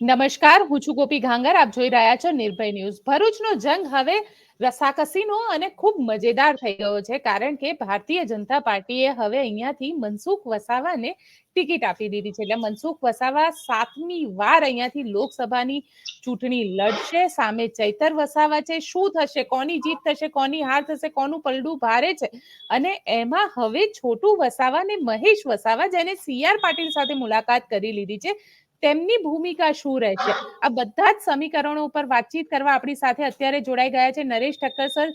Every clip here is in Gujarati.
નમસ્કાર, હું છું ગોપી ઘાંગર. આપ જોઈ રહ્યા છો નિર્ભય ન્યૂઝ. ભરૂચનો જંગ હવે રસાકસીનો અને ખૂબ મજેદાર થઈ ગયો છે, કારણ કે ભારતીય જનતા પાર્ટીએ હવે અહીંયાથી મનસુખ વસાવાને ટિકિટ આપી દીધી છે. એટલે મનસુખ વસાવા સાતમી વાર અહીંયાથી લોકસભાની ચૂંટણી લડશે, સામે ચૈતર વસાવા છે. શું થશે? કોની જીત થશે? કોની હાર થશે? કોનું પલડું ભારે છે? અને એમાં હવે છોટુ વસાવા અને મહેશ વસાવા, જેને સીઆર પાટીલ સાથે મુલાકાત કરી લીધી છે. તેમની ભૂમિકા શું રહેશે? આ બધા જ સમીકરણો ઉપર વાતચીત કરવા આપણી સાથે અત્યારે જોડાઈ ગયા છે. નરેશ ઠક્કર સર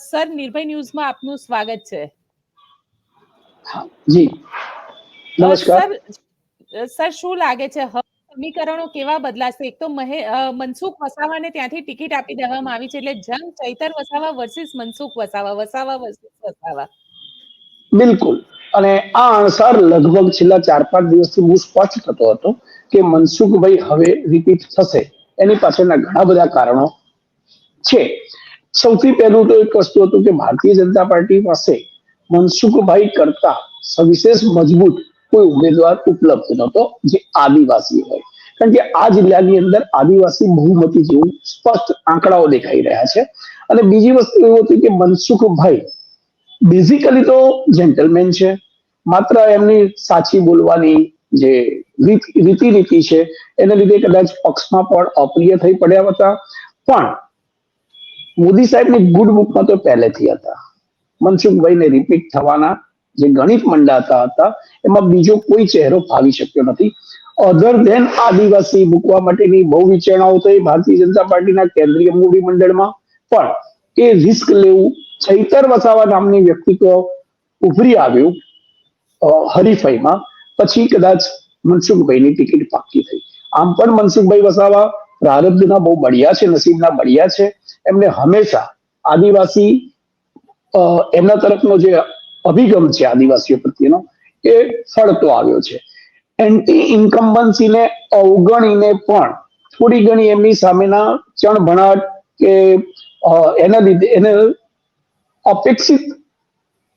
સર નિર્ભય ન્યૂઝમાં આપનું સ્વાગત છે. જી. નમસ્કાર. સર શું લાગે છે? સમીકરણો કેવા બદલાશે? એક તો મહે મનસુખ વસાવાને ત્યાંથી ટિકિટ આપી દેવામાં આવી છે એટલે જંગ ચૈતર વસાવા વર્સિસ મનસુખ વસાવા વસાવા વર્સિસ વસાવા. બિલકુલ. અને આ અણસાર લગભગ છેલ્લા ચાર પાંચ દિવસથી બહુ સ્પષ્ટ થતો હતો કે મનસુખભાઈ હવે રિપીટ થશે. એની પાછળના ઘણા બધા કારણો છે. સૌથી પહેલું તો એક વસ્તુ હતું કે ભારતીય જનતા પાર્ટી પાસે મનસુખભાઈ કરતા સવિશેષ મજબૂત કોઈ ઉમેદવાર ઉપલબ્ધ નહોતો, જે આદિવાસી હોય. કારણ કે આ જિલ્લાની અંદર આદિવાસી બહુમતી જેવું સ્પષ્ટ આંકડાઓ દેખાઈ રહ્યા છે. અને બીજી વસ્તુ એવું હતી કે મનસુખભાઈ બેઝિકલી તો જેન્ટલમેન છે. માત્ર એમની સાચી બોલવાની જે રીતિ રીતિ છે, એને લીધે કદાચ પક્ષમાં પણ અપ્રિય થઈ પડ્યા હતા. પણ મોદી સાહેબની ગુડ બુકમાં તો પહેલેથી હતા. મનસુખભાઈને રિપીટ થવાના જે ગણિત મંડાતા હતા, એમાં બીજો કોઈ ચહેરો ફાવી શક્યો નથી. અધર ધેન આદિવાસી મૂકવા માટેની બહુ વિચારણાઓ થઈ ભારતીય જનતા પાર્ટીના કેન્દ્રીય મૂડી મંડળમાં. પણ એ રિસ્ક લેવું ચૈતર વસાવા નામની વ્યક્તિત્વ ઉભરી આવ્યું હરીફાઈમાં. પછી કદાચ મનસુખભાઈની ટિકિટ પાકી થઈ. આમ પણ મનસુખભાઈ વસાવા પ્રારબ્ધના બહુ બળિયા છે, નસીબના બળિયા છે. એમને હંમેશા આદિવાસી એમના તરફનો જે અભિગમ છે આદિવાસીઓ પ્રત્યેનો, એ ફળતો આવ્યો છે. એન્ટી ઇન્કમ્બન્સીને અવગણીને પણ થોડી ઘણી એમની સામેના ચણભણાટ કે એના લીધે, એને અપેક્ષિત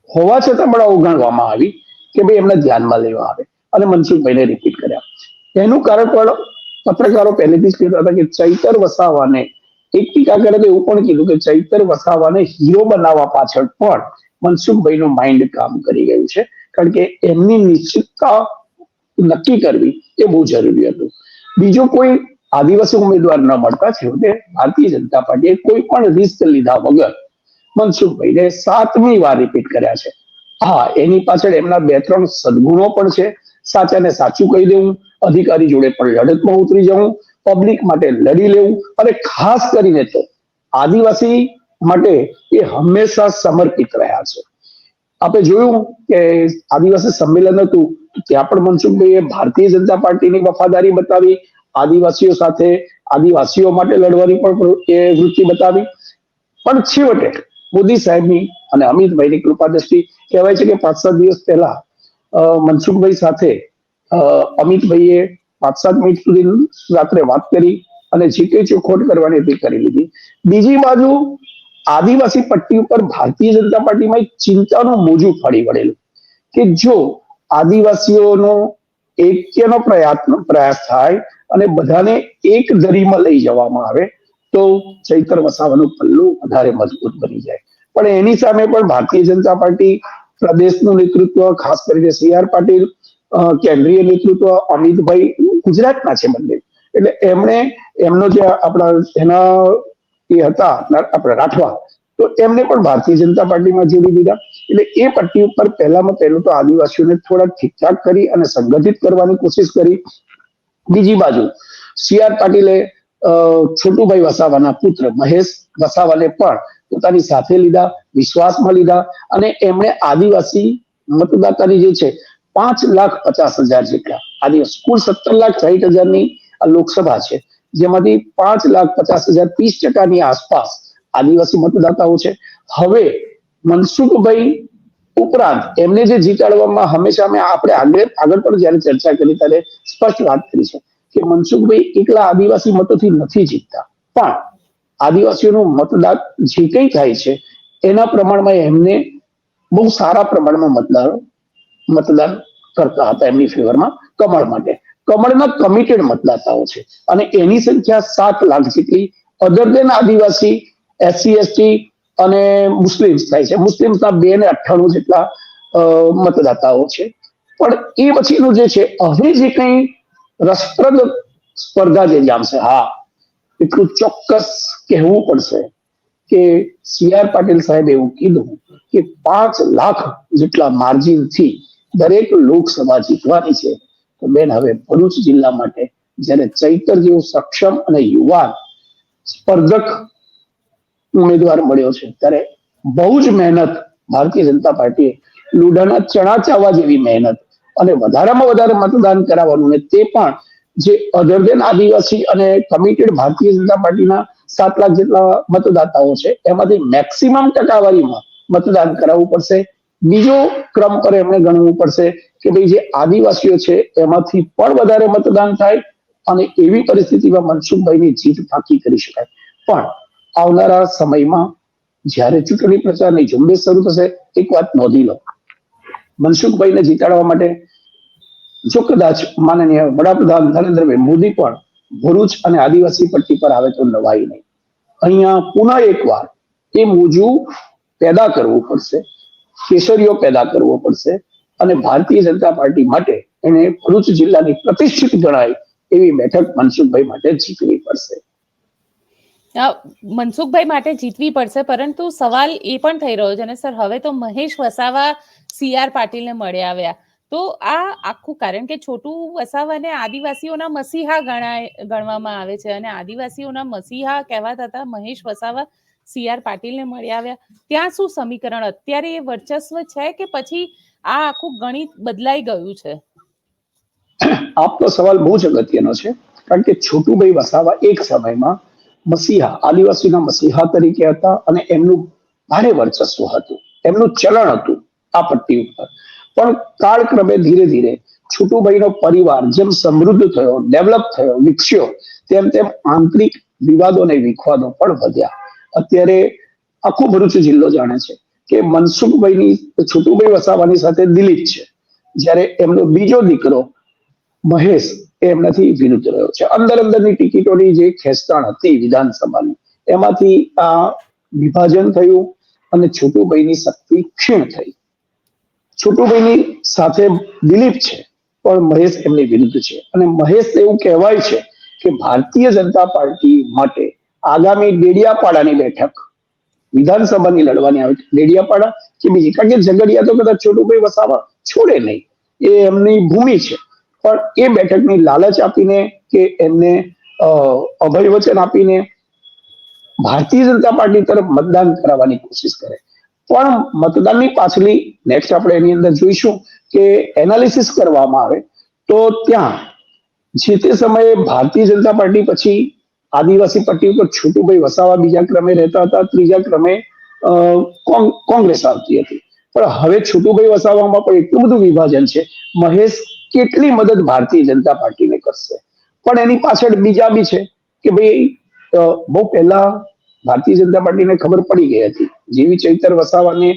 હોવા છતાં પણ અવગણવામાં આવી કે ભાઈ એમને ધ્યાનમાં લેવા આવે. અને મનસુખભાઈને રિપીટ કર્યા. એનું કારણ પણ પત્રકારો પહેલેથી જ કહેતા હતા કે ચૈતર વસાવાને એક ટીકાકારે તો એવું પણ કીધું કે ચૈતર વસાવાને હીરો બનાવવા પાછળ પણ મનસુખભાઈનું માઇન્ડ કામ કરી ગયું છે. કારણ કે એમની નિશ્ચિતતા નક્કી કરવી એ બહુ જરૂરી હતું. બીજો કોઈ આદિવાસી ઉમેદવાર ન મળતા, છેવટે ભારતીય જનતા પાર્ટીએ કોઈ પણ રિસ્ક લીધા વગર મનસુખભાઈને સાતમી વાર રિપીટ કર્યા છે. હા, એની પાછળ એમના બે ત્રણ સદગુણો પણ છે. સાચાને સાચું કહી દેવું, અધિકારી જોડે પણ લડતમાં ઉતરી જવું પબ્લિક માટે લડી લેવું, અને ખાસ કરીને તો આદિવાસી માટે એ હંમેશા સમર્પિત રહ્યા છે. આપણે જોયું કે આદિવાસી સંમેલન હતું ત્યાં પણ મનસુખભાઈએ ભારતીય જનતા પાર્ટીની વફાદારી બતાવી, આદિવાસીઓ સાથે આદિવાસીઓ માટે લડવાની પણ એ વૃત્તિ બતાવી. પણ છેવટે મોદી સાહેબની અને અમિતભાઈની કૃપા દ્રષ્ટિ કહેવાય છે કે પાંચ સાત દિવસ પહેલા મનસુખભાઈ સાથે અમિતભાઈએ પાંચ સાત મિનિટ સુધી રાત્રે વાત કરી અને જે કઈ ચોખવટ કરવાની હતી કરી લીધી. બીજી બાજુ, આદિવાસી પટ્ટી ઉપર ભારતીય જનતા પાર્ટીમાં એક ચિંતાનું મોજું ફરી વળેલું કે જો આદિવાસીઓનો એક્યનો પ્રયત્ન પ્રયાસ થાય અને બધાને એક દરીમાં લઈ જવામાં આવે તો ચૈતર વસાવાનું પલ્લું વધારે મજબૂત બની જાય. પણ એની સામે પણ ભારતીય જનતા પાર્ટી પ્રદેશનું નેતૃત્વ, ખાસ કરીને સી આર પાટીલ કેન્દ્રીય નેતૃત્વ, અમિતભાઈ ગુજરાતના છે બંને એટલે એમણે એમનો જે આપણા એના એ હતા, આપણે રાઠવા, તો એમને પણ ભારતીય જનતા પાર્ટીમાં જોડી દીધા. એટલે એ પટ્ટી ઉપર પહેલામાં પહેલું તો આદિવાસીઓને થોડા ઠીકઠાક કરી અને સંગઠિત કરવાની કોશિશ કરી. બીજી બાજુ સી આર પાટીલે છોટુભાઈ વસાવાના પુત્ર મહેશ વસાવાને પણ પોતાની સાથે લીધા, વિશ્વાસમાં લીધા અને એમણે આદિવાસી મતદાતાની જે છે, પાંચ લાખ પચાસ હજાર જેટલા આદિવાસી કુલ સત્તર લાખ સાહીઠ હજારની લોકસભા છે, જેમાંથી પાંચ લાખ પચાસ હજાર ત્રીસ ટકાની આસપાસ આદિવાસી મતદાતાઓ છે. હવે મનસુખભાઈ ઉપરાંત એમને જે જીતાડવામાં હંમેશા અમે આપણે આગળ આગળ પણ જયારે ચર્ચા કરી ત્યારે સ્પષ્ટ વાત કરી છે. કે મનસુખભાઈ એકલા આદિવાસી મતોથી નથી જીતતા. પણ આદિવાસીઓનું મતદાન જે કંઈ થાય છે, એના પ્રમાણમાં એમને બહુ સારા પ્રમાણમાં મતદારો, મતદાન કરતા હતા એમની ફેવરમાં કમળ માટે. કમળના કમિટેડ મતદાતાઓ છે. અને એની સંખ્યા સાત લાખ જેટલી other than Adivasi SC ST અને મુસ્લિમ્સ થાય છે. મુસ્લિમ્સના બે ને અઠ્ઠાણું જેટલા મતદાતાઓ છે. પણ એ પછીનું જે છે, હવે જે કંઈ રસપ્રદ સ્પર્ધા જે જામશે હા, એટલું ચોક્કસ કહેવું પડશે કે સી આર પાટીલ સાહેબ એવું કીધું કે પાંચ લાખ જેટલા માર્જિનથી દરેક લોકસભા જીતવાની છે. તો બેન, હવે ભરૂચ જિલ્લા માટે જ્યારે ચૈતર જેવો સક્ષમ અને યુવાન સ્પર્ધક ઉમેદવાર મળ્યો છે, ત્યારે બહુ જ મહેનત ભારતીય જનતા પાર્ટીએ લુડાના ચણા ચાવવા જેવી મહેનત અને વધારેમાં વધારે મતદાન કરાવવાનું ને તે પણ જે અધર દેન આદિવાસી અને કમિટેડ ભારતીય જનતા પાર્ટીના સાત લાખ જેટલા મતદાતાઓ છે, એમાંથી મેક્સિમમ ટકાવારીમાં મતદાન કરાવવું પડશે. બીજો ક્રમ પર એમણે ગણવું પડશે કે ભાઈ જે આદિવાસીઓ છે, એમાંથી પણ વધારે મતદાન થાય અને એવી પરિસ્થિતિમાં મનસુખભાઈની જીત પાકી કરી શકાય. પણ આવનારા સમયમાં જ્યારે ચૂંટણી પ્રચારની ઝુંબેશ શરૂ થશે, એક વાત નોંધી લો. મનસુખભાઈને જીતાડવા માટે જો કદાચ માનનીય વડાપ્રધાન નરેન્દ્રભાઈ મોદી પણ ભરૂચ અને આદિવાસી પટ્ટી પર આવે તો નવાઈ નહીં. અહીંયા પુનઃ એકવાર એ મોજું પેદા કરવું પડશે, કેસરીઓ પેદા કરવો પડશે અને ભારતીય જનતા પાર્ટી માટે એને ભરૂચ જિલ્લાની પ્રતિષ્ઠિત ગણાય એવી બેઠક મનસુખભાઈ માટે જીતવી પડશે. મનસુખભાઈ માટે જીતવી પડશે, પરંતુ સવાલ એ પણ થઈ રહ્યો છે અને સર, હવે તો મહેશ વસાવા સી આર પાટીલને મળ્યા આવ્યા. તો આ આખું, કારણ કે છોટું વસાવાને આદિવાસીઓના મસીહા ગણાય, ગણવામાં આવે છે અને આદિવાસીઓના મસીહા કહેવાતા હતા, મહેશ વસાવા સી આર પાટીલને મળ્યા આવ્યા. ત્યાં શું સમીકરણ? અત્યારે એ વર્ચસ્વ છે કે પછી આ આખું ગણિત બદલાઈ ગયું છે? આપનો સવાલ બહુ જ અગત્યનો છે, કારણ કે છોટુભાઈ વસાવા એક સમયમાં મસીહા, આદિવાસીના મસીહા તરીકે હતા અને એમનું ભારે વર્ચસ્વ હતું. એમનું ચલણ હતું આ પટ્ટી ઉપર. પણ કાળક્રમે ધીરે ધીરે છુટુભાઈનો પરિવાર જેમ સમૃદ્ધ થયો, ડેવલપ થયો, વિકસ્યો, તેમ તેમ આંતરિક વિવાદો અને વિખવાદો પણ વધ્યા. અત્યારે આખો ભરૂચ જિલ્લો જાણે છે કે મનસુખભાઈની, છુટુભાઈ વસાવાની સાથે દિલીપ છે. જ્યારે એમનો બીજો દીકરો મહેશ એમનાથી વિરુદ્ધ રહ્યો છે. અંદર અંદરની ટિકિટોની જે ખેંચતાણ હતી વિધાનસભાની, એમાંથી આ વિભાજન થયું અને છોટુભાઈની શક્તિ ક્ષીણ થઈ. છોટુભાઈની સાથે દિલીપ છે, પણ મહેશ એમની વિરુદ્ધ છે. અને મહેશ એવું કહેવાય છે કે ભારતીય જનતા પાર્ટી માટે આગામી ડેડિયાપાડાની બેઠક, વિધાનસભાની લડવાની આવે છે. ડેડિયાપાડા કે બીજી? કારણ કે ઝઘડિયા તો કદાચ છોટુભાઈ વસાવા છોડે નહીં. એ એમની ભૂમિ છે. પણ એ બેઠકની લાલચ આપીને કે એમને અભય વચન આપીને ભારતીય જનતા પાર્ટી તરફ મતદાન કરાવવાની કોશિશ કરે. પણ મતદાનની પાછલી નેક્સ્ટ આપણે એની અંદર જોઈશું કે એનાલિસિસ કરવામાં આવે તો ત્યાં જે તે સમયે ભારતીય જનતા પાર્ટી પછી આદિવાસી પટ્ટી ઉપર છોટુભાઈ વસાવા બીજા ક્રમે રહેતા હતા, ત્રીજા ક્રમે કોંગ્રેસ આવતી હતી. પણ હવે છોટુભાઈ વસાવામાં પણ એટલું બધું વિભાજન છે. મહેશ કેટલી મદદ ભારતીય જનતા પાર્ટીને કરશે? પણ એની પાછળ બીજા બી છે કે ભાઈ બહુ પહેલા ભારતીય જનતા પાર્ટીને ખબર પડી ગઈ હતી. જેવી ચૈતર વસાવાને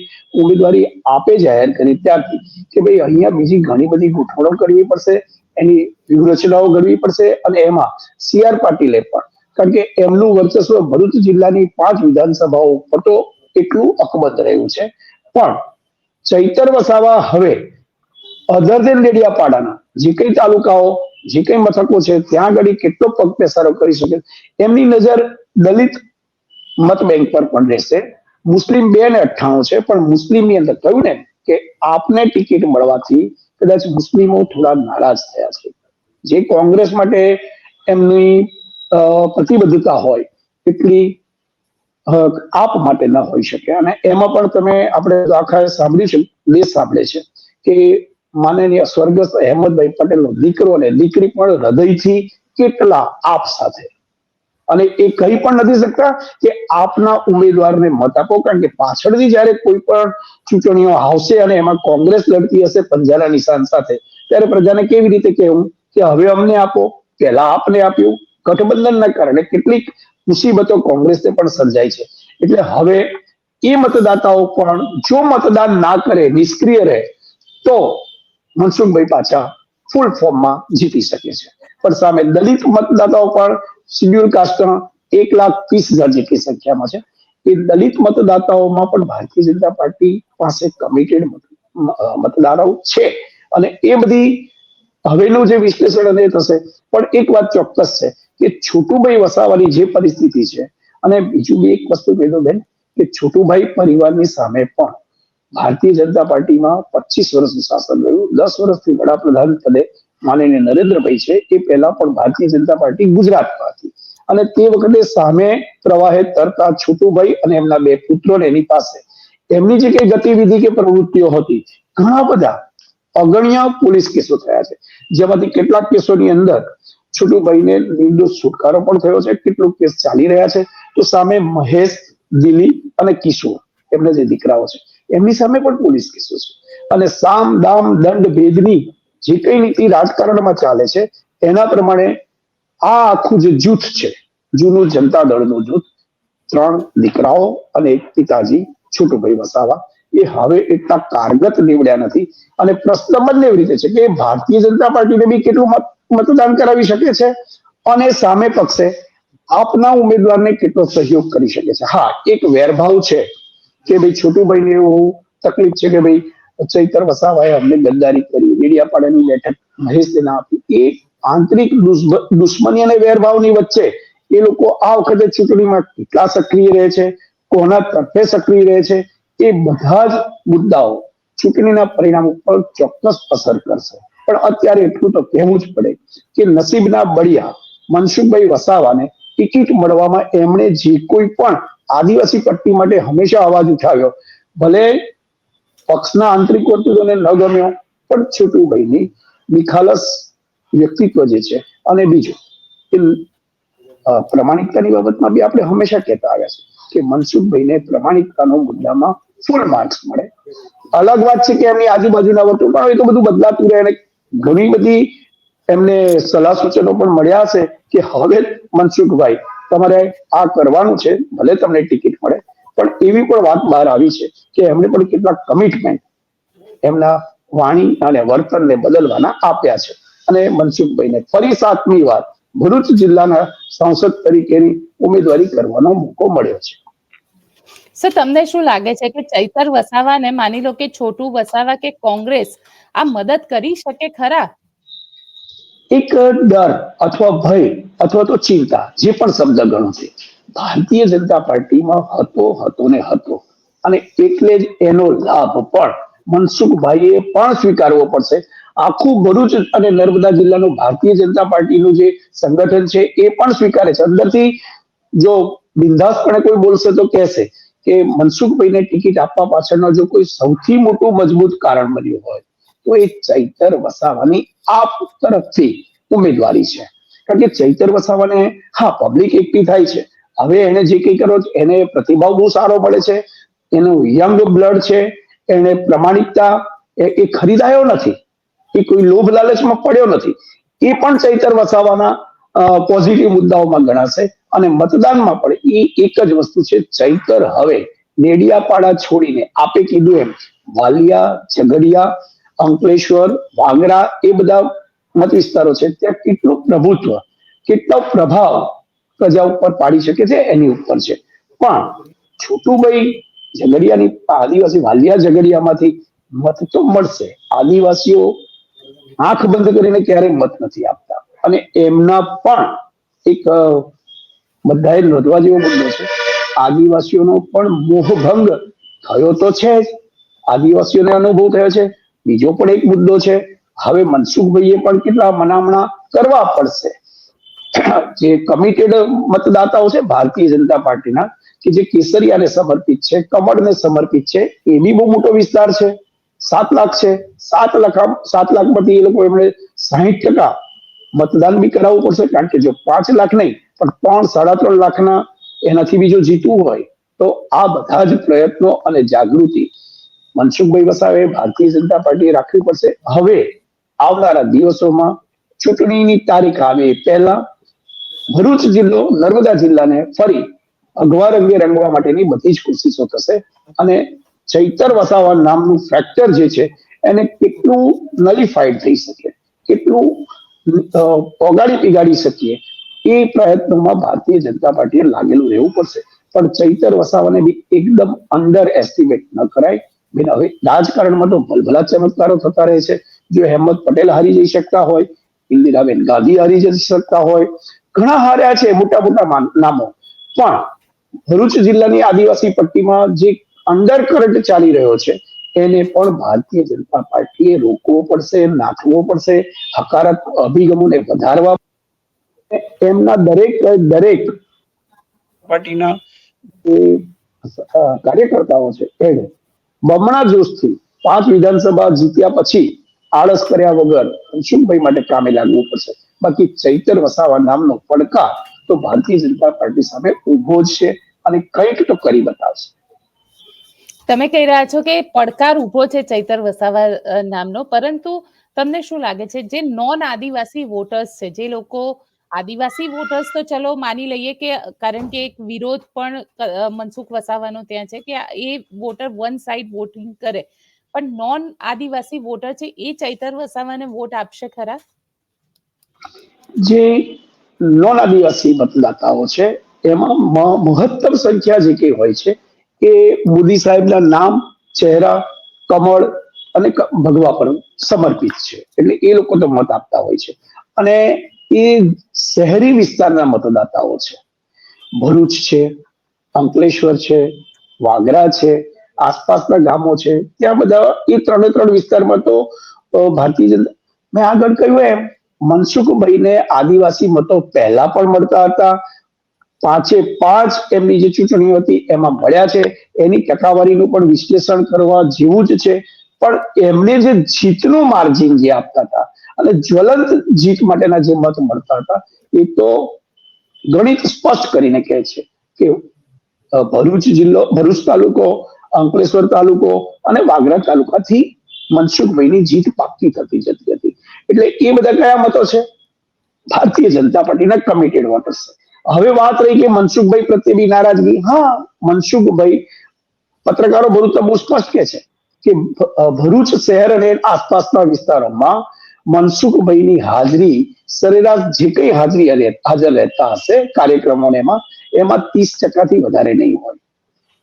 ઉમેદવારી આપે જાહેર કરી ત્યારથી કે ભાઈ, અહીંયા બીજી ઘણી બધી ગોઠવણો કરવી પડશે, એની વ્યૂહરચનાઓ ઘડવી પડશે અને એમાં સીઆર પાટીલે પણ, કારણ કે એમનું વર્ચસ્વ ભરૂચ જિલ્લાની પાંચ વિધાનસભાઓ ઉપર તો એટલું અકબંધ રહ્યું છે. પણ ચૈતર વસાવા હવે અધર દેન ડેડિયાપાડાના જે કઈ તાલુકાઓ, જે કઈ મથકો છે, ત્યાં આગળ કેટલો પગ પેસારો કરી શકે? એમની નજર દલિત મત બેંક પર પણ રહેશે. મુસ્લિમ બે ને અઠ્ઠાણું છે, પણ મુસ્લિમની અંદર કહ્યું ને કે આપને ટિકિટ મળવાથી કદાચ મુસ્લિમો થોડા નારાજ થયા છે. જે કોંગ્રેસ માટે એમની પ્રતિબદ્ધતા હોય, એટલી આપ માટે ન હોઈ શકે. અને એમાં પણ તમે આપણે આખા સાંભળ્યું છે દેશ સાંભળે છે કે માનનીય સ્વર્ગસ્થ અહેમદભાઈ પટેલનો દીકરો અને દીકરી પણ હૃદયથી કેટલા આપ સાથે. અને એ કહી પણ નથી શકતા કે આપના ઉમેદવારને મત આપો, કારણ કે પાછળથી જ્યારે કોઈ પણ ચૂંટણીઓ આવશે અને એમાં કોંગ્રેસ લડતી હશે પંજાના નિશાન સાથે, ત્યારે પ્રજાને કેવી રીતે કહેવું કે હવે અમને આપો, પહેલા આપને આપ્યું, ગઠબંધનના કારણે કેટલીક મુસીબતો કોંગ્રેસને પણ સર્જાય છે. એટલે હવે એ મતદાતાઓ પણ જો મતદાન ના કરે, નિષ્ક્રિય રહે, તો મનસુખભાઈ પાછા ફૂલ ફોર્મમાં જીતી શકે છે. પણ સામે દલિત મતદાતાઓ પણ શિડ્યુલ કાસ્ટના એક લાખ ત્રીસ હજાર જેટલી સંખ્યામાં છે. એ દલિત મતદાતાઓમાં પણ ભારતીય જનતા પાર્ટી પાસે કમિટેડ મતદારો છે. અને એ બધી હવેનું જે વિશ્લેષણ અને થશે. પણ એક વાત ચોક્કસ છે કે છોટુભાઈ વસાવાની જે પરિસ્થિતિ છે, અને બીજું બી એક વસ્તુ દો બેન, કે છોટુભાઈ પરિવારની સામે પણ ભારતીય જનતા પાર્ટીમાં પચીસ વર્ષનું શાસન રહ્યું. દસ વર્ષથી વડાપ્રધાન પદે માનીને નરેન્દ્રભાઈ છે. એ પહેલા પણ ભારતીય જનતા પાર્ટી ગુજરાતમાં હતી. અને તે વખતે સામે પ્રવાહે તરતા છોટુભાઈ અને એમના બે પુત્રોને એની પાસે. એમની જે કઈ ગતિવિધિ કે પ્રવૃત્તિઓ હતી, ઘણા બધા અગણ્યા પોલીસ કેસો થયા છે. જેમાંથી કેટલાક કેસોની અંદર છોટુભાઈને નિર્દોષ છુટકારો પણ થયો છે. કેટલો કેસ ચાલી રહ્યા છે. તો સામે મહેશ દિલીપ અને કિશોર, એમના જે દીકરાઓ છે. એમની સામે પણ પોલીસ કેસો છે. અને સામ, દામ, દંડ, ભેદની જે કઈ નીતિ રાજકારણમાં ચાલે છે, એના પ્રમાણે આ આખું જે જૂથ છે, જૂનું જનતા દળનું જૂથ, ત્રણ દીકરાઓ અને એક પિતાજી, છોટુભાઈ વસાવા, એ હવે એટલા કારગત નીવડ્યા નથી. અને પ્રશ્ન બંને એવી રીતે છે કે ભારતીય જનતા પાર્ટીને બી કેટલું મતદાન કરાવી શકે છે? અને સામે પક્ષે આપના ઉમેદવારને કેટલો સહયોગ કરી શકે છે? હા, એક વેરભાવ છે. કે ભાઈ છોટુભાઈને એવું તકલીફ છે કે ભાઈ ચૈતર વસાવાએ અમને ગદ્દારી કરી ડેડિયાપાડાની બેઠક મહેશને ના આપી. એ આંતરિક દુશ્મની અને વેરભાવની વચ્ચે એ લોકો આ વખતે ચૂંટણીમાં કેટલા સક્રિય રહે છે, કોના તરફે સક્રિય રહે છે, એ બધા જ મુદ્દાઓ ચૂંટણીના પરિણામ ઉપર ચોક્કસ અસર કરશે. પણ અત્યારે એટલું તો કહેવું જ પડે કે નસીબના બળિયા મનસુખભાઈ વસાવાને ટિકિટ મળવામાં એમણે જે કોઈ પણ આદિવાસી પટ્ટી માટે હંમેશા અવાજ ઉઠાવ્યો. ભલે પક્ષના આંતરિક વર્તુળોને ન ગમ્યો, પણ છોટુભાઈની નિખાલસ વ્યક્તિત્વ જે છે. અને બીજું કે પ્રમાણિકતાની બાબતમાં બી આપણે હંમેશા કહેતા આવ્યા છે કે મનસુખભાઈને પ્રમાણિકતાનો મુદ્દામાં ફૂલ માર્ક્સ મળે. અલગ વાત છે કે એમની આજુબાજુના વર્તુળ પણ એ તો બધું બદલાતું રહે અને ઘણી બધી એમને સલાહ સૂચનો પણ મળ્યા હશે કે હવે મનસુખભાઈ તમારે આ કરવાનું છે, ભલે તમને ટિકિટ મળે, પણ એવી પણ વાત બહાર આવી છે કે એમણે પણ કેટલાક કમિટમેન્ટ એમના વાણી અને વર્તનને બદલવાના આપ્યા છે. અને મનસુખભાઈને ફરી સાતમી વાર ભરૂચ જિલ્લાના સાંસદ તરીકેની ઉમેદવારી કરવાનો મોકો મળ્યો છે. સર તમને શું લાગે છે કે ચૈતર વસાવાને માની લો કે છોટું વસાવા કે કોંગ્રેસ આ મદદ કરી શકે ખરા? એક ડર અથવા ભય અથવા તો ચિંતા, જે પણ શબ્દ ગણો છે. ભારતીય જનતા પાર્ટીમાં હતો હતો ને હતો. અને એટલે જ એનો લાભ પણ મનસુખભાઈએ પણ સ્વીકારવો પડશે. આખું ભરૂચ અને નર્મદા જિલ્લાનું ભારતીય જનતા પાર્ટીનું જે સંગઠન છે, એ પણ સ્વીકારે છે. અંદરથી જો બિંદાસપણે કોઈ બોલશે તો કહેશે કે મનસુખભાઈને ટિકિટ આપવા પાછળનો જો કોઈ સૌથી મોટું મજબૂત કારણ બન્યું હોય તો એ ચૈતર વસાવાની આપ તરફથી ઉમેદવારી છે. કારણ કે ચૈતર વસાવાને, હા પબ્લિક એકઠી થાય છે. હવે એને જે કંઈ કરો એને પ્રતિભાવ બહુ સારો મળે છે. એનું યંગ બ્લડ છે, એને પ્રમાણિકતા, એ ખરીદાયો નથી. એ કોઈ લોભ લાલચમાં પડ્યો નથી. એ પણ ચૈતર વસાવાના પોઝિટિવ મુદ્દાઓમાં ગણાશે અને મતદાનમાં પણ એ એક જ વસ્તુ છે, ચૈતર હવે નેડિયાપાડા છોડીને આપે કીધું એમ. વાલિયા, ઝઘડિયા અંકલેશ્વર, વાગરા એ બધા મત વિસ્તારો છે. ત્યાં કેટલું પ્રભુત્વ, કેટલો પ્રભાવ પ્રજા ઉપર પાડી શકે છે, એની ઉપર છે. પણ છોટુભાઈ ઝઘડિયાની, આદિવાસી વાલિયા ઝઘડિયામાંથી મત તો મળશે. આદિવાસીઓ આંખ બંધ કરીને ક્યારેય મત નથી આપતા. અને એમના પણ એક બધાએ નોંધવા જેવો મુદ્દો છે. આદિવાસીઓનો પણ મોહભંગ થયો તો છે જ. આદિવાસીઓને અનુભવ થયો છે. બીજો પણ એક મુદ્દો છે, હવે મનસુખભાઈએ પણ કેટલા મનામણા કરવા પડશે. જે કમિટેડ મતદાતાઓ છે, ભારતીય જનતા પાર્ટીના, કે જે કેસરિયાને સમર્પિત છે, કમળને સમર્પિત છે, એ બી બહુ મોટો વિસ્તાર છે. સાત લાખ છે, સાત લાખ સાત લાખમાંથી એ લોકો એમણે સાહીઠ ટકા મતદાન બી કરાવવું પડશે, કારણ કે જો પાંચ લાખ નહીં, પણ ત્રણ, સાડા ત્રણ લાખના એનાથી બીજો જીતવું હોય, તો આ બધા જ પ્રયત્નો અને જાગૃતિ મનસુખભાઈ વસાવે ભારતીય જનતા પાર્ટીએ રાખવી પડશે. હવે આવનારા દિવસોમાં ચૂંટણીની તારીખ આવે પહેલા ભરૂચ જિલ્લો નર્મદા જિલ્લાને ફરી અગવા રંગે રંગવા માટેની બધી જ કોશિશો થશે. અને ચૈતર વસાવા નામનું ફેક્ટર જે છે એને કેટલું નલિફાઈડ થઈ શકે કેટલું અ, પોગાડી પીગાડી શકીએ એ પ્રયત્નોમાં ભારતીય જનતા પાર્ટીએ લાગેલું રહેવું પડશે. પણ ચૈતર વસાવાને બી એકદમ અંડર એસ્ટિમેટ ન કરાય. બેન હવે રાજકારણમાં તો ભલભલા ચમત્કારો થતા રહે છે જો હેમંત પટેલ હારી જઈ શકતા હોય ઇન્દિરાબેન ગાંધી હારી જઈ શકતા હોય ઘણા હાર્યા છે મોટા મોટા નામો પણ ભરૂચ જિલ્લાની આદિવાસી પટ્ટીમાં જે અંડર કરંટ ચાલી રહ્યો છે એને પણ ભારતીય જનતા પાર્ટીએ રોકવો પડશે, નાખવો પડશે, હકારાત્મક અભિગમોને વધારવા એમના દરેક દરેક પાર્ટીના કાર્યકર્તાઓ છે એને બમણા જોશથી પાંચ વિધાનસભા જીત્યા પછી આળસ કર્યા વગર મનસુખભાઈ માટે કામે લાગવું પડશે. બાકી ચૈતર વસાવા નામનો પડકાર તો ભારતીય જનતા પાર્ટી સામે ઊભો જ છે અને કંઈક તો કરી બતાવશે. તમે કહી રહ્યા છો કે પડકાર ઊભો છે ચૈતર વસાવા નામનો. પરંતુ તમને શું લાગે છે, જે નોન આદિવાસી વોટર્સ છે, જે લોકો આદિવાસી વોટર્સ તો ચલો માની લઈએ કે, કારણ કે એક વિરોધ પણ મનસુખ વસાવાનો ત્યાં છે કે એ વોટર વન સાઇડ વોટિંગ કરે. પણ નોન આદિવાસી વોટર છે, એ ચૈતર વસાવાને વોટ આપશે ખરા? જે નોન આદિવાસી મતદાતાઓ છે, એમાં મહત્તમ સંખ્યા જે કઈ હોય છે, એ મોદી સાહેબના નામ, ચહેરા, કમળ અને ભગવા પર સમર્પિત છે. એટલે એ લોકો તો મત આપતા હોય છે. અને એ શહેરી વિસ્તારના મતદાતાઓ છે. ભરૂચ છે, અંકલેશ્વર છે, વાગરા છે, આસપાસના ગામો છે. ત્યાં બધા એ ત્રણે ત્રણ વિસ્તારમાં તો ભારતીય જનતા મેં આગળ કહ્યું એમ, મનસુખભાઈને આદિવાસી મતો પહેલા પણ મળતા હતા. પાંચે પાંચ એમની જે ચૂંટણીઓ હતી, એમાં મળ્યા છે. એની ટકાવારીનું પણ વિશ્લેષણ કરવા જેવું જ છે. પણ એમને જે જીતનું માર્જિન જે આપતા હતા અને જ્વલંત જીત માટેના જે મત મળતા હતા, એ તો ગણિત સ્પષ્ટ કરીને કહે છે કે ભરૂચ જિલ્લો, ભરૂચ તાલુકો, અંકલેશ્વર તાલુકો અને વાગરા તાલુકાથી મનસુખભાઈની જીત પાકી થતી જતી હતી. એટલે એ બધા કયા મતો છે? ભારતીય જનતા પાર્ટીના કમિટેડ વોટર્સ છે. હવે વાત રહી કે મનસુખભાઈ પ્રત્યે બી નારાજગી. હા, મનસુખભાઈ પત્રકારો ભરૂચ બહુ સ્પષ્ટ કે છે. કે ભરૂચ શહેર અને આસપાસના વિસ્તારોમાં મનસુખભાઈની હાજરી, સરેરાશ જે કઈ હાજરી હાજર રહેતા હશે કાર્યક્રમોને એમાં ત્રીસ ટકાથી વધારે નહીં હોય.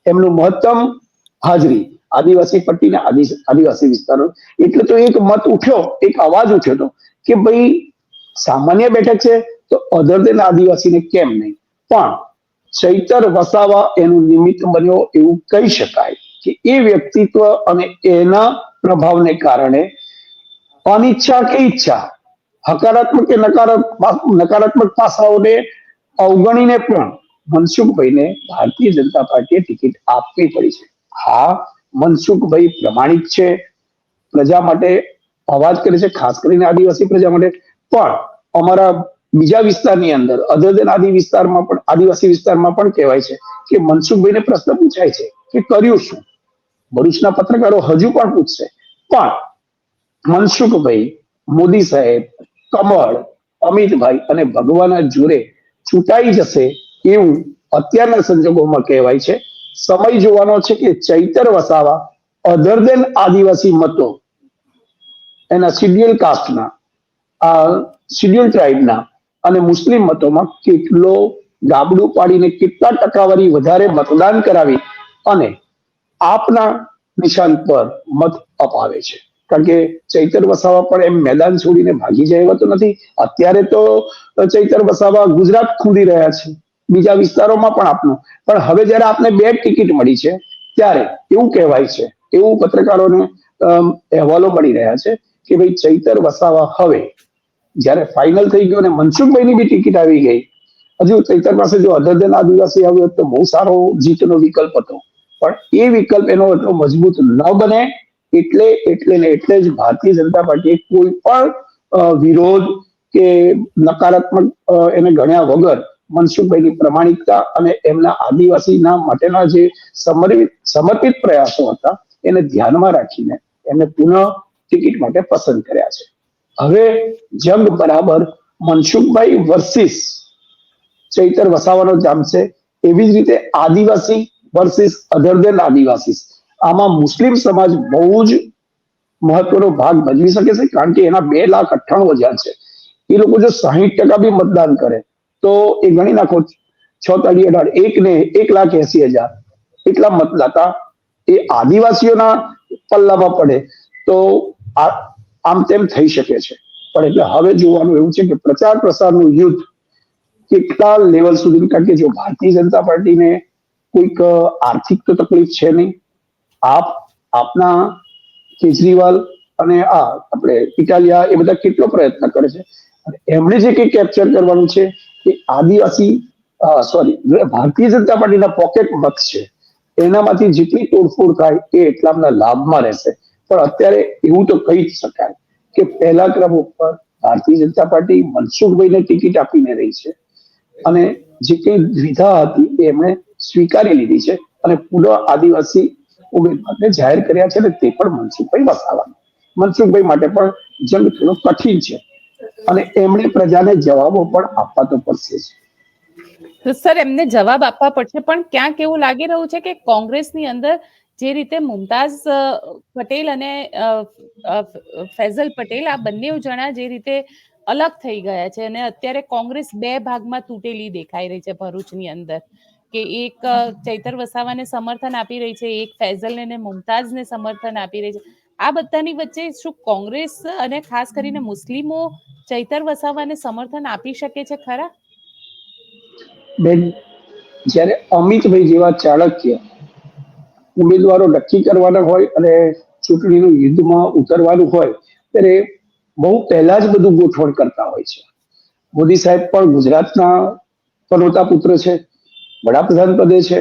એમનું મહત્તમ હાજરી આદિવાસી પટ્ટીના આદિ- આદિવાસી વિસ્તારો. એટલે તો એક મત ઉઠ્યો, એક અવાજ ઉઠ્યો હતો કે ભાઈ, સામાન્ય બેઠક છે, તો અધર દેન આદિવાસીને કેમ નહીં? પણ ચૈતર વસાવા એનું નિમિત્ત બન્યો એવું કહી શકાય. કે એ વ્યક્તિત્વ અને એના પ્રભાવને કારણે અનિચ્છા કે ઈચ્છા, હકારાત્મક કે નકારાત્મક પાસાઓને અવગણીને પણ મનસુખભાઈને ભારતીય જનતા પાર્ટીએ ટિકિટ આપવી પડી છે. હા, મનસુખભાઈ પ્રમાણિક છે, પ્રજા માટે અવાજ કરે છે, ખાસ કરીને આદિવાસી પ્રજા માટે. પણ અમારા બીજા વિસ્તારની અંદર અધર દેન આદિ વિસ્તારમાં પણ, આદિવાસી વિસ્તારમાં પણ કહેવાય છે કે મનસુખભાઈને પ્રશ્ન પૂછાય છે કે કર્યું શું? ભરૂચના પત્રકારો હજુ પણ પૂછશે. પણ મનસુખભાઈ મોદી સાહેબ, કમળ, અમિતભાઈ અને ભગવાનના જોરે ચૂંટાઈ જશે એવું અત્યારના સંજોગોમાં કહેવાય છે. સમય જોવાનો છે કે ચૈતર વસાવા અધર દેન આદિવાસી મતો એના શિડ્યુલ કાસ્ટના આ શિડ્યુલ ટ્રાઇબના અને મુસ્લિમ મતોમાં કેટલો ગાબડું પાડીને કેટલા ટકાવારી વધારે મતદાન કરાવી અને આપના નિશાન પર મત અપાવે છે. કારણ કે ચૈતર વસાવા પણ એમ મેદાન છોડીને ભાગી જાય એવા તો નથી. અત્યારે તો ચૈતર વસાવા ગુજરાત ખૂંદી રહ્યા છે. બીજા વિસ્તારોમાં પણ આપનું. પણ હવે જયારે આપને બે ટિકિટ મળી છે, ત્યારે એવું કહેવાય છે, એવું પત્રકારોને અહેવાલો મળી રહ્યા છે કે ભાઈ ચૈતર વસાવા હવે જ્યારે ફાઇનલ થઈ ગયો અને મનસુખભાઈની બી ટિકિટ આવી ગઈ, હજુ ચૈતર પાસે જો અધર આદિવાસી આવ્યો તો બહુ સારો જીતનો વિકલ્પ હતો. પણ એ વિકલ્પ એનો એટલો મજબૂત ન બને, એટલે એટલે ને એટલે જ ભારતીય જનતા પાર્ટીએ કોઈ પણ વિરોધ કે નકારાત્મક એને ગણ્યા વગર મનસુખભાઈની પ્રમાણિકતા અને એમના આદિવાસીના માટેના જે સમર્પિત સમર્પિત પ્રયાસો હતા, એને ધ્યાનમાં રાખીને એમને પુનઃ ટિકિટ માટે પસંદ કર્યા છે. હવે જંગ બરાબર મનસુખભાઈ વર્સિસ ચૈતર વસાવાનો જામશે એવી જ રીતે આદિવાસી વર્સિસ અધર દેન આદિવાસી આમાં મુસ્લિમ સમાજ બહુ જ મહત્વનો ભાગ ભજવી શકે છે, કારણ કે એના બે લાખ અઠ્ઠાણું હજાર છે. એ લોકો જો સાહીઠ ટકા બી મતદાન કરે, તો એ ગણી નાખો છ અઢાર, એક ને એક લાખ એસી હજાર. એટલા મતદાતા એ આદિવાસીઓના પલ્લામાં પડે, તો આમ તેમ થઈ શકે છે. પણ એટલે હવે જોવાનું એવું છે કે પ્રચાર પ્રસારનું યુદ્ધ કેટલા લેવલ સુધી, કારણ કે જો ભારતીય જનતા પાર્ટીને કોઈક આર્થિક તો તકલીફ છે નહીં. આપ, આપના કેજરીવાલ અને આ આપણે ઇટાલિયા એ બધા કેટલો પ્રયત્ન કરે છે? એમણે જે કંઈ કેપ્ચર કરવાનું છે કે આદિવાસી સોરી ભારતીય જનતા પાર્ટીના પોકેટ મત છે. એનામાંથી જેટલી તોડફોડ થાય એ એટલાના લાભમાં રહેશે. પણ અત્યારે એવું તો કહી જ શકાય કે પહેલા ક્રમ ઉપર ભારતીય જનતા પાર્ટી મનસુખભાઈને ટિકિટ આપીને રહી છે. અને જે કઈ દ્વિધા હતી, એમણે સ્વીકારી લીધી છે અને પુનઃ આદિવાસી ઉમેદવારને જાહેર કર્યા છે અને તે પણ મનસુખભાઈ વસાવાના મનસુખભાઈ માટે પણ જંગ થોડો કઠિન છે અને એમણે પ્રજાને જવાબો પણ આપવા તો પડશે જ. સર, એમને જવાબ આપવા પડશે, પણ ક્યાંક એવું લાગી રહ્યું છે કે કોંગ્રેસની અંદર જે રીતે મુમતાઝ પટેલ અને ફૈઝલ પટેલ આ બંને જણા જે રીતે અલગ થઈ ગયા છે અને અત્યારે કોંગ્રેસ બે ભાગમાં તૂટેલી દેખાઈ રહી છે ભરૂચની અંદર. કે એક ચૈતર વસાવાને સમર્થન આપી રહી છે, એક ફૈઝલ અને મુમતાઝને સમર્થન આપી રહી છે. આ બધાની વચ્ચે શું કોંગ્રેસ અને ખાસ કરીને મુસ્લિમો ચૈતર વસાવાને સમર્થન આપી શકે છે ખરા? બેન, જ્યારે અમિતભાઈ જેવા ચાણક્ય ઉમેદવારો નક્કી કરવાના હોય અને ચૂંટણીનું યુદ્ધમાં ઉતરવાનું હોય, ત્યારે બહુ પહેલા જ બધું ગોઠવણ કરતા હોય છે. મોદી સાહેબ પણ ગુજરાતના પનોતા પુત્ર છે. વડાપ્રધાન પદે છે.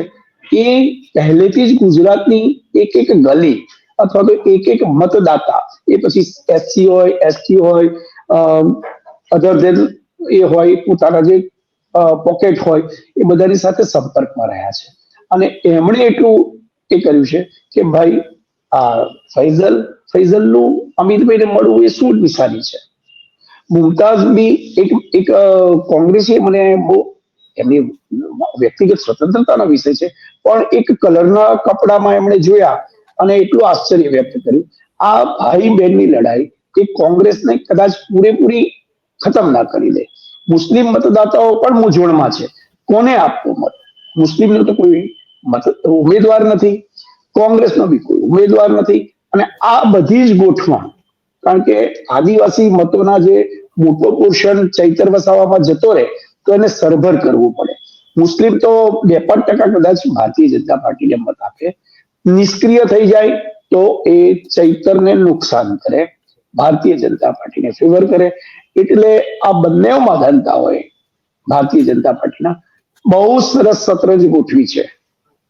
એ પહેલેથી જ ગુજરાતની એક એક ગલી અથવા તો એક એક મતદાતા, એ પછી એસસી હોય, એસટી હોય અધર દેન એ હોય, પોતાના જે પોકેટ હોય, એ બધાની સાથે સંપર્કમાં રહ્યા છે. અને એમણે એટલું એ કર્યું છે કે ભાઈ, આ ફૈઝલ, ફૈઝલનું અમિતભાઈને મળવું એ શું નિશાની છે? મુમતાઝ બી એક એક કોંગ્રેસી મને બહુ એમની વ્યક્તિગત સ્વતંત્રતાનો વિષય છે. પણ એક કલરના કપડામાં એમણે જોયા અને એટલું આશ્ચર્ય વ્યક્ત કર્યું. આ ભાઈ બહેનની લડાઈ એ કોંગ્રેસને કદાચ પૂરેપૂરી ખતમ ના કરી દે. મુસ્લિમ મતદાતાઓ પણ મૂંઝવણમાં છે. કોને આપવો મત? મુસ્લિમનો તો કોઈ મત ઉમેદવાર નથી. કોંગ્રેસનો બી કોઈ ઉમેદવાર નથી. અને આ બધી જ ગોઠવણ, કારણ કે આદિવાસી મતોના જે મોટો પોર્શન ચૈતર વસાવામાં જતો રહે તો સરભર કરવું પડે. મુસ્લિમ તો બે પાંચ ટકા કદાચ ભારતીય જનતા પાર્ટીને મત આપે. નિષ્ક્રિય થઈ જાય તો એ ચૈતરને નુકસાન કરે. ભારતીય જનતા પાર્ટીને ફેવર કરે. એટલે આ બંને હોય ભારતીય જનતા પાર્ટીના. બહુ સરસ શતરંજ ગોઠવી છે.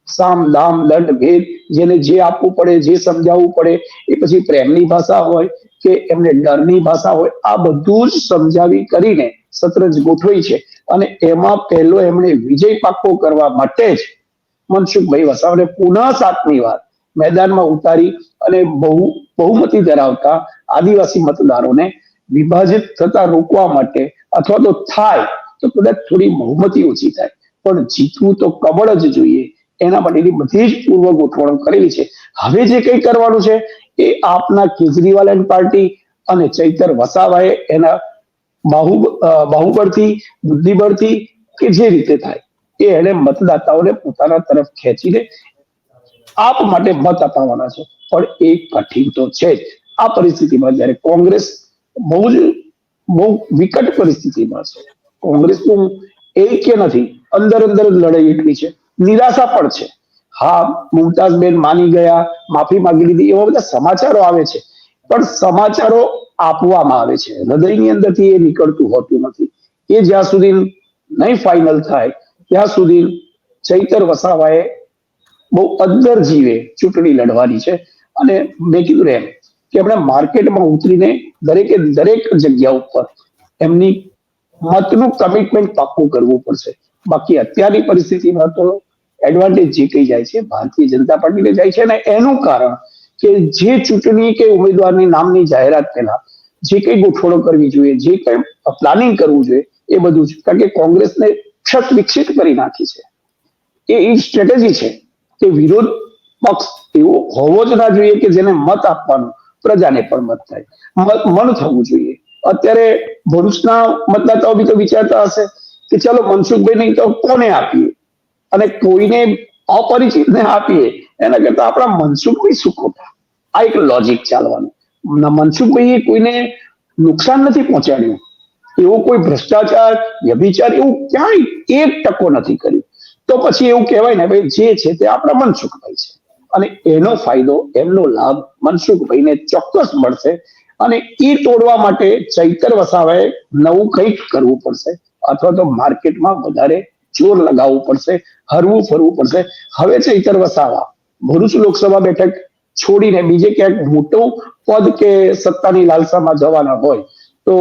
સામ, દામ, દંડ, ભેદ જેને જે આપવું પડે, જે સમજાવવું પડે, એ પછી પ્રેમની ભાષા હોય કે એમને ડરની ભાષા હોય, આ બધું જ સમજાવી કરીને શતરંજ ગોઠવી છે. અને એમાં પહેલો એમણે વિજય પાક્કો કરવા માટે જ મનસુખભાઈ વસાવાને પુનઃ સાતમી વાર મેદાનમાં ઉતારી અને બહુ, બહુમતી ધરાવતા આદિવાસી મતદારોને વિભાજિત થતા રોકવા માટે અથવા તો થાય તો કદાચ થોડી બહુમતી ઓછી થાય. પણ જીતવું તો કબળ જ જોઈએ. એના માટેની બધી જ પૂર્વ ગોઠવણ કરેલી છે. હવે જે કંઈ કરવાનું છે એ આપના કેજરીવાલ એન્ડ પાર્ટી અને ચૈતર વસાવાએ એના બાહુ બાહુબળથી, બુદ્ધિબળથી કે જે રીતે થાય, એ એને મતદાતાઓને પોતાના તરફ ખેંચીને આપ માટે મત અપાવવાના છે. પણ એ કઠિન તો છે આ પરિસ્થિતિમાં જ્યારે કોંગ્રેસ બહુ જ, બહુ વિકટ પરિસ્થિતિમાં છે. કોંગ્રેસનું કે નથી, અંદર અંદર લડાઈ એટલી છે. નિરાશા પણ છે. હા મુમતાઝ બેન માની ગયા, માફી માંગી લીધી, એવા બધા સમાચારો આવે છે. પણ સમાચારો આપવામાં આવે છે. હૃદયની અંદરથી એ નીકળતું હોતું નથી. એ જ્યાં સુધી નહીં ફાઇનલ થાય, ત્યાં સુધી ચૈતર વસાવાએ બહુ અંદર જીવે ચૂંટણી લડવાની છે. અને મેં કીધું એમ કે આપણે માર્કેટમાં ઉતરીને દરેકે દરેક જગ્યા ઉપર એમની મતનું કમિટમેન્ટ પાક્કું કરવું પડશે. બાકી અત્યારની પરિસ્થિતિમાં તો એડવાન્ટેજ જે કહી જાય છે, ભારતીય જનતા પાર્ટીને જાય છે. અને એનું કારણ કે જે ચૂંટણી કે ઉમેદવારની નામની જાહેરાત પહેલા જે કઈ ગોઠવણો કરવી જોઈએ, જે કઈ પ્લાનિંગ કરવું જોઈએ, એ બધું છે. કારણ કે કોંગ્રેસને ક્ષત વિકસિત કરી નાખી છે. એ એક સ્ટ્રેટેજી છે કે વિરોધ પક્ષ એવો હોવો જ ના જોઈએ કે જેને મત આપવાનો, પ્રજાને પણ મત થાય. મન થવું જોઈએ. અત્યારે ભરૂચના મતદાતાઓ બી તો વિચારતા હશે કે ચાલો મનસુખભાઈ નહીં તો કોને આપીએ? અને કોઈને અપરિચિતને આપીએ? એના કરતા આપણા મનસુખભાઈ શું ખોટા? આ એક લોજિક ચાલવાનું. મનસુખભાઈએ કોઈને નુકસાન નથી પહોંચાડ્યું. એવો કોઈ ભ્રષ્ટાચાર, વ્યભિચાર, એવું ક્યાંય એક ટકો નથી કર્યું. તો પછી એવું કહેવાય ને, ભાઈ, જે છે તે આપણા મનસુખભાઈ છે. અને એનો ફાયદો, એમનો લાભ મનસુખભાઈને ચોક્કસ મળશે અને એ તોડવા માટે ચૈતર વસાવાએ નવું કંઈક કરવું પડશે. અથવા તો માર્કેટમાં વધારે જોર લગાવવું પડશે, હરવું ફરવું પડશે. હવે ચૈતર વસાવા ભરૂચ લોકસભા બેઠક છોડીને બીજે ક્યાંક મોટું પદ કે સત્તાની લાલસામાં જવાના હોય, તો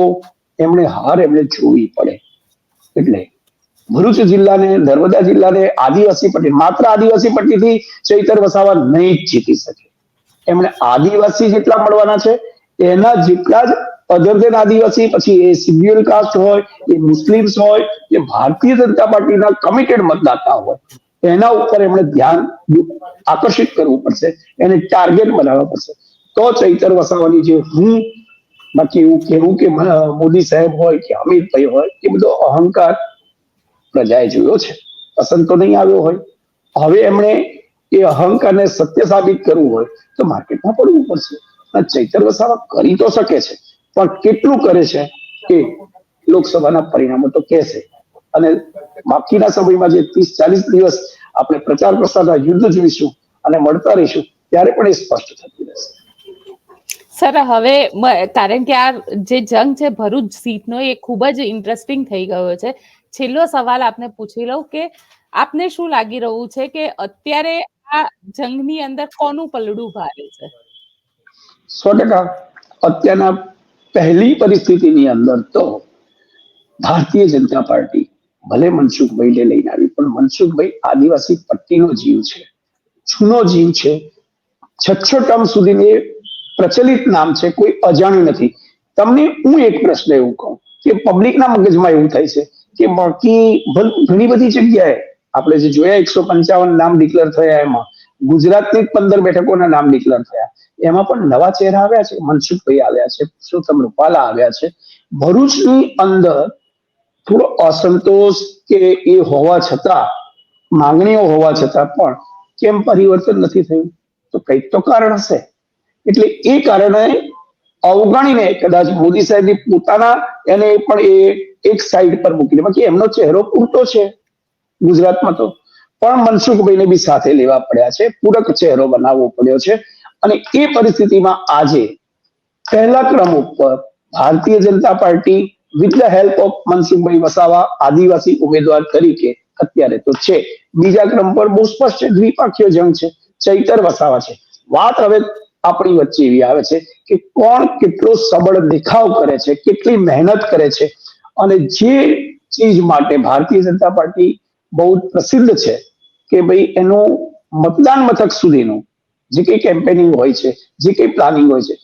એમણે હાર એમણે જોવી પડે. એટલે ભરૂચ જિલ્લાને, નર્મદા જિલ્લાને આદિવાસી પટ્ટી, માત્ર આદિવાસી પટ્ટીથી ચૈતર વસાવા નહીં જ જીતી શકે. એમણે આદિવાસી જેટલા મળવાના છે, એના જેટલા જ અધર દેન આદિવાસી, પછી એ શિડ્યુલ કાસ્ટ હોય, એ મુસ્લિમ્સ હોય, એ ભારતીય જનતા પાર્ટીના કમિટેડ મતદાતા હોય. એના ઉપર એમણે ધ્યાન આકર્ષિત કરવું પડશે, એને ટાર્ગેટ બનાવવા પડશે. તો ચૈતર વસાવાની જે હું બાકી એવું કેવું કે મોદી સાહેબ હોય કે અમિતભાઈ હોય, એ બધો અહંકાર પ્રજાએ જોયો છે. પસંદ તો નહીં આવ્યો હોય. હવે એમણે એ અહંકારને સત્ય સાબિત કરવું હોય, તો માર્કેટમાં પડવું પડશે. ચૈતર વસાવા કરી તો શકે છે, પણ કેટલું કરે છે એ લોકસભાના પરિણામો તો કહેશે. અને બાકીના સમયમાં જે ત્રીસ ચાલીસ દિવસ આપણે પ્રચાર પ્રસારના યુદ્ધ જોઈશું અને મળતા રહીશું ત્યારે પણ એ સ્પષ્ટ થતું રહેશે. સર હવે કારણ કે આ જે જંગ છે ભરૂચ સીટનો એ ખૂબ જ ઇન્ટરેસ્ટિંગ થઈ ગયો છે. છેલ્લો સવાલ આપને પૂછી લઉં કે આપને શું લાગી રહ્યું છે કે અત્યારે આ જંગની અંદર કોનું પલડું ભારે છે? સો ટકા. અત્યારના પહેલી પરિસ્થિતિની અંદર તો ભારતીય જનતા પાર્ટી ભલે મનસુખભાઈને લઈને આવી, પણ મનસુખભાઈ આદિવાસી પટ્ટીનો જીવ છે. જૂનો જીવ છે. છ છ ટર્મ સુધી પ્રચલિત નામ છે, કોઈ અજાણ્યું નથી. તમને હું એક પ્રશ્ન એવું કહું, કે પબ્લિકના મગજમાં એવું થાય છે કે બાકી ઘણી બધી જગ્યાએ આપણે જે જોયા, એકસો પંચાવન નામ ડિક્લેર થયા એમાં. ગુજરાતની પંદર બેઠકોના નામ ડિક્લેર થયા. એમાં પણ નવા ચહેરા આવ્યા છે. મનસુખભાઈ આવ્યા છે. પુરુષોત્તમ રૂપાલા આવ્યા છે. ભરૂચની અંદર થોડો અસંતોષ કે એ હોવા છતાં, માંગણીઓ હોવા છતાં પણ કેમ પરિવર્તન નથી થયું? તો કંઈક તો કારણ હશે. એટલે એ કારણે અવગણીને કદાચ મોદી સાહેબની પોતાના એને પણ એ એક સાઈડ પર મૂકીને, બાકી એમનો ચહેરો પૂરતો છે ગુજરાતમાં તો. પણ મનસુખભાઈને બી સાથે લેવા પડ્યા છે, પૂરક ચહેરો બનાવવો પડ્યો છે. અને એ પરિસ્થિતિમાં આજે પહેલા ક્રમ ઉપર Bharatiya Janata Party with the help of Mansukhbhai Vasava આદિવાસી ઉમેદવાર તરીકે અત્યારે તો છે. બીજા ક્રમ પર બહુ સ્પષ્ટ દ્વિપક્ષીય જંગ છે, ચૈતર વસાવા છે. વાત હવે આપણી વચ્ચે એવી આવે છે કે કોણ કેટલો સબળ દેખાવ કરે છે, કેટલી મહેનત કરે છે અને જે ચીજ માટે ભારતીય જનતા પાર્ટી બહુ પ્રસિદ્ધ છે કે ભાઈ એનું મતદાન મથક સુધીનું જે કઈ કેમ્પેનિંગ હોય છે, જે કઈ પ્લાનિંગ હોય છે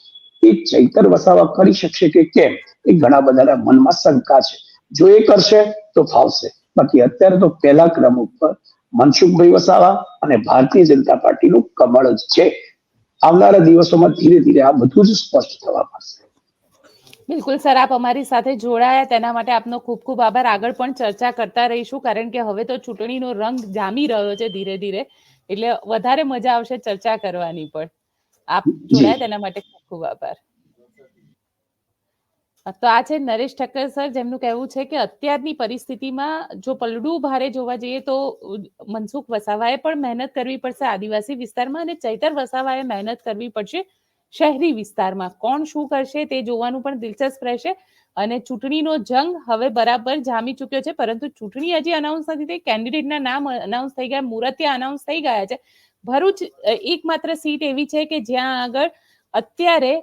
એ ચૈતર વસાવા કરી શકશે કે કેમ? એ ઘણા બધાના મનમાં શંકા છે. જો એ કરશે, તો ફાવશે. બાકી અત્યારે તો પહેલા ક્રમ ઉપર મનસુખભાઈ વસાવા અને ભારતીય જનતા પાર્ટીનું કમળ જ છે. આવનારા દિવસોમાં ધીરે ધીરે આ બધું જ સ્પષ્ટ થવા મળશે બિલકુલ સર, આપ અમારી સાથે જોડાયા. તેના માટે આપનો ખૂબ ખૂબ આભાર. આગળ પણ ચર્ચા કરતા રહીશું, કારણ કે હવે તો ચૂંટણીનો રંગ જામી રહ્યો છે ધીરે ધીરે. એટલે વધારે મજા આવશે ચર્ચા કરવાની પણ. આપ જોડાયા તેના માટે ખૂબ ખૂબ આભાર. તો આ છે નરેશ ઠક્કર સર જેમનું કહેવું છે કે અત્યારની પરિસ્થિતિમાં જો પલડું ભારે જોવા જઈએ તો મનસુખ વસાવાએ પણ મહેનત કરવી પડશે આદિવાસી વિસ્તારમાં અને ચૈતર વસાવાએ મહેનત કરવી પડશે શહેરી વિસ્તારમાં. કોણ શું કરશે તે જોવાનું પણ દિલચસ્પ રહેશે. અને ચૂંટણીનો જંગ હવે બરાબર જામી ચૂક્યો છે પરંતુ ચૂંટણી હજી અનાઉન્સ નથી થઈ. કેન્ડિડેટના નામ અનાઉન્સ થઈ ગયા મુહૂર્તે અનાઉન્સ થઈ ગયા છે. ભરૂચ એકમાત્ર સીટ એવી છે કે જ્યાં આગળ અત્યારે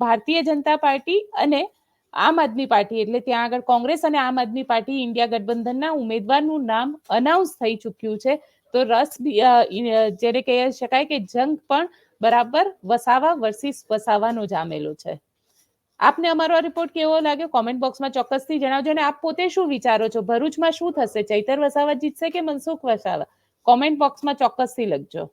ભારતીય જનતા પાર્ટી અને આમ આદમી પાર્ટી, એટલે ત્યાં આગળ કોંગ્રેસ અને આમ આદમી પાર્ટી ઇન્ડિયા ગઠબંધનના ઉમેદવારનું નામ અનાઉન્સ થઈ ચૂક્યું છે. તો રસ જેને કહી શકાય કે જંગ પણ બરાબર વસાવા વર્સિસ વસાવાનો જામેલો છે. આપને અમારો રિપોર્ટ કેવો લાગ્યો? કોમેન્ટ બોક્સમાં ચોક્કસથી જણાવજો અને આપ પોતે શું વિચારો છો? ભરૂચમાં શું થશે? ચૈતર વસાવા જીતશે કે મનસુખ વસાવા? કોમેન્ટ બોક્સમાં ચોક્કસથી લખજો.